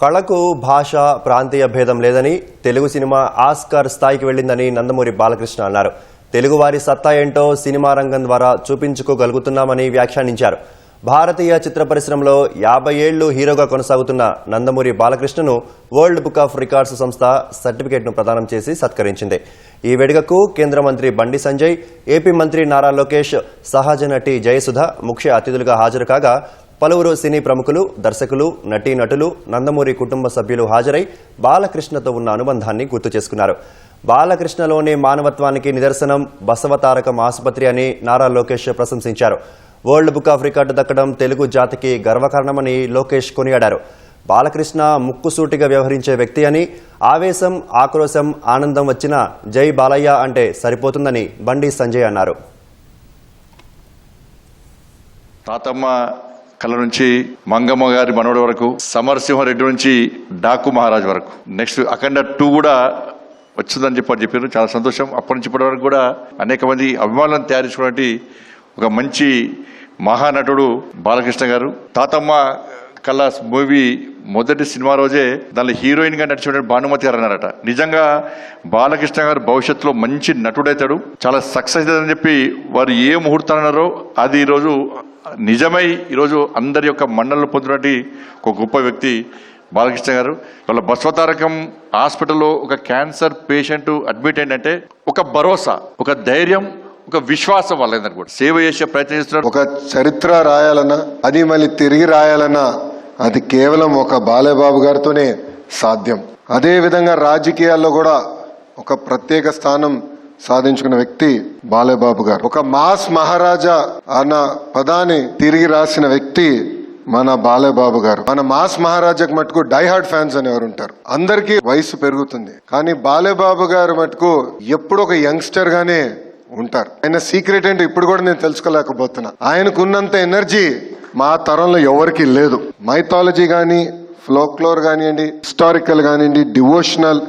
కళకు భాష ప్రాంతీయ భేదం లేదని తెలుగు సినిమా ఆస్కార్ స్థాయికి వెళ్ళిందని నందమూరి బాలకృష్ణ అన్నారు. తెలుగువారి సత్తా ఏంటో సినిమా రంగం ద్వారా చూపించుకోగలుగుతున్నామని వ్యాఖ్యానించారు. భారతీయ చిత్ర పరిశ్రమలో యాభై ఏళ్ళు హీరోగా కొనసాగుతున్న నందమూరి బాలకృష్ణను వరల్డ్ బుక్ ఆఫ్ రికార్డ్స్ సంస్థ సర్టిఫికేట్ను ప్రదానం చేసి సత్కరించింది. ఈ వేడుకకు కేంద్ర మంత్రి బండి సంజయ్ ఏపీ మంత్రి నారా లోకేష్ సహజ నటి జయసుధ ముఖ్య అతిథులుగా హాజరు కాగా పలువురు సినీ ప్రముఖులు దర్శకులు నటీనటులు నందమూరి కుటుంబ సభ్యులు హాజరై బాలకృష్ణతో ఉన్న అనుబంధాన్ని గుర్తు చేసుకున్నారు. బాలకృష్ణలోని మానవత్వానికి నిదర్శనం బసవతారకం ఆసుపత్రి అని నారా లోకేష్ ప్రశంసించారు. వరల్డ్ బుక్ ఆఫ్ రికార్డు దక్కడం తెలుగు జాతికి గర్వకారణమని లోకేష్ కొనియాడారు. బాలకృష్ణ ముక్కుసూటిగా వ్యవహరించే వ్యక్తి అని ఆవేశం ఆక్రోశం ఆనందం వచ్చినా జై బాలయ్య అంటే సరిపోతుందని బండి సంజయ్ అన్నారు. తాతమ్మ కళ నుంచి మంగమ్మ గారి మనవడి వరకు సమరసింహారెడ్డి నుంచి డాకు మహారాజ్ వరకు. నెక్స్ట్ అఖండ టూ కూడా వచ్చిందని చెప్పి చెప్పారు. చాలా సంతోషం. అప్పటి నుంచి ఇప్పటి వరకు కూడా అనేక మంది అభిమానులను తయారు చేసుకున్నటువంటి ఒక మంచి మహానటుడు బాలకృష్ణ గారు. తాతమ్మ కళాస్ మూవీ మొదటి సినిమా రోజే దానిలో హీరోయిన్గా నడిచిన భానుమతి గారు అన్నారట. నిజంగా బాలకృష్ణ గారు భవిష్యత్తులో మంచి నటుడైతాడు. చాలా సక్సెస్ అని చెప్పి వారు ఏ ముహూర్తం అన్నారో అది ఈరోజు నిజమై ఈరోజు అందరి యొక్క మండలంలో పొందినటువంటి ఒక గొప్ప వ్యక్తి బాలకృష్ణ గారు. వాళ్ళ బస్వతారకం హాస్పిటల్లో ఒక క్యాన్సర్ పేషెంట్ అడ్మిట్ అయిందంటే ఒక భరోసా ఒక ధైర్యం ఒక విశ్వాసం వల్ల కూడా. సేవ చేసే ప్రయత్నం చేస్తున్నారు. ఒక చరిత్ర రాయాలన్నా అది మళ్ళీ తిరిగి రాయాలన్నా అది కేవలం ఒక బాలయబాబు గారితోనే సాధ్యం. అదే విధంగా రాజకీయాల్లో కూడా ఒక ప్రత్యేక స్థానం సాధించుకున్న వ్యక్తి బాలేబాబు గారు. ఒక మాస్ మహారాజా అన్న పదాన్ని తిరిగి రాసిన వ్యక్తి మన బాలేబాబు గారు. మన మాస్ మహారాజాకు మటుకు డైహార్డ్ ఫ్యాన్స్ అనేవారు ఉంటారు? అందరికీ వయసు పెరుగుతుంది. కానీ బాలేబాబు గారు మటుకు ఎప్పుడు ఒక యంగ్స్టర్ గానే ఉంటారు. ఆయన సీక్రెట్ ఏంటో ఇప్పుడు కూడా నేను తెలుసుకోలేకపోతున్నా. ఆయనకున్నంత ఎనర్జీ మా తరంలో ఎవరికి లేదు. మైథాలజీ కానీ ఫ్లోక్లోర్ కానివ్వండి హిస్టారికల్ కానివ్వండి devotional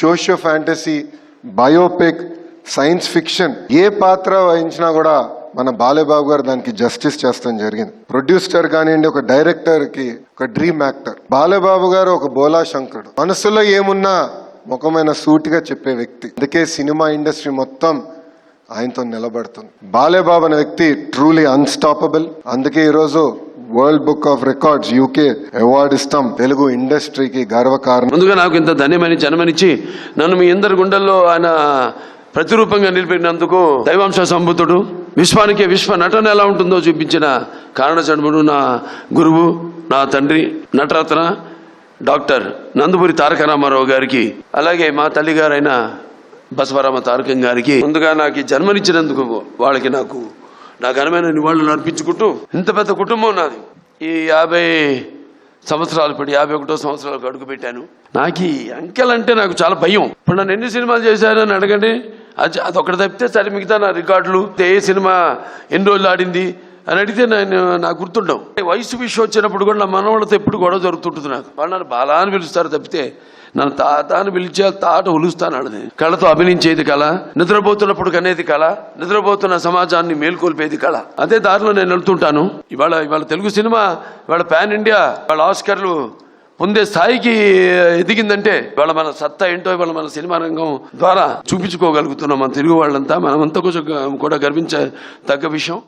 socio fantasy biopic science fiction ఏ పాత్ర వహించినా కూడా మన బాలేబాబు గారు దానికి జస్టిస్ చేస్తాం జరిగింది. ప్రొడ్యూసర్ కానివ్వండి ఒక డైరెక్టర్కి ఒక డ్రీమ్ యాక్టర్. బాలేబాబు గారు ఒక బోలా శంకరుడు. మనసులో ఏమున్నా ముఖమైన సూటిగా చెప్పే వ్యక్తి. అందుకే సినిమా ఇండస్ట్రీ మొత్తం ఆయనతో నిలబడుతుంది. బాలేబాబు అనే వ్యక్తి ట్రూలీ అన్స్టాపబుల్ అందుకే ఈరోజు world book of records UK award ఇస్తాం. తెలుగు ఇండస్ట్రీకి గర్వకారణం. ముందుగా నాకు ఇంత ధన్యమని జన్మనిచ్చి నన్ను మీ అందరి గుండెల్లో ఆయన ప్రతిరూపంగా నిలిపినందుకు దైవాంశ సంబుద్ధుడు విశ్వానికి విశ్వ నటన ఎలా ఉంటుందో చూపించిన కారణ చంద్రుడు నా గురువు నా తండ్రి నటరత్న డాక్టర్ నందమూరి తారక రామారావు గారికి అలాగే మా తల్లి గారైన బసవరామ తారకం గారికి ముందుగా నాకు జన్మనిచ్చినందుకు వాళ్ళకి నాకు నా ఘనమైన నివాళులు అర్పించుకుంటూ ఇంత పెద్ద కుటుంబం నాది. ఈ యాభై సంవత్సరాలు పడి యాభై ఒకటో సంవత్సరాలకు అడుగు పెట్టాను. నాకు ఈ అంకెలంటే నాకు చాలా భయం. ఇప్పుడు నన్ను ఎన్ని సినిమాలు చేశారని అడగండి. అది అదొకటి తప్పితే సరే మిగతా నా రికార్డులు ఏ సినిమా ఎన్ని రోజులు ఆడింది అని అడిగితే నేను నాకు గుర్తుండవు. వయసు విషయం వచ్చినప్పుడు కూడా నా మనవాళ్ళతో ఎప్పుడు గొడవ జరుగుతుంటుంది నాకు. వాళ్ళు నన్ను బాలా అని పిలుస్తారు తప్పితే నన్ను తాత అని పిలిచే తాట ఉలుస్తాను కళతో అభినయించేది కళ నిద్రపోతున్నప్పుడు కనేది కళ నిద్రపోతున్న సమాజాన్ని మేల్కొల్పేది కళ. అదే దారిలో నేను వెళ్తుంటాను. ఇవాళ ఇవాళ తెలుగు సినిమా ఇవాళ పాన్ ఇండియా వాళ్ళ ఆస్కర్లు పొందే స్థాయికి ఎదిగిందంటే వాళ్ళ మన సత్తా ఏంటో వాళ్ళ మన సినిమా రంగం ద్వారా చూపించుకోగలుగుతున్నాం మన తెలుగు వాళ్ళంతా. మనమంతా కొంచెం కూడా గర్వించ తగ్గ విషయం.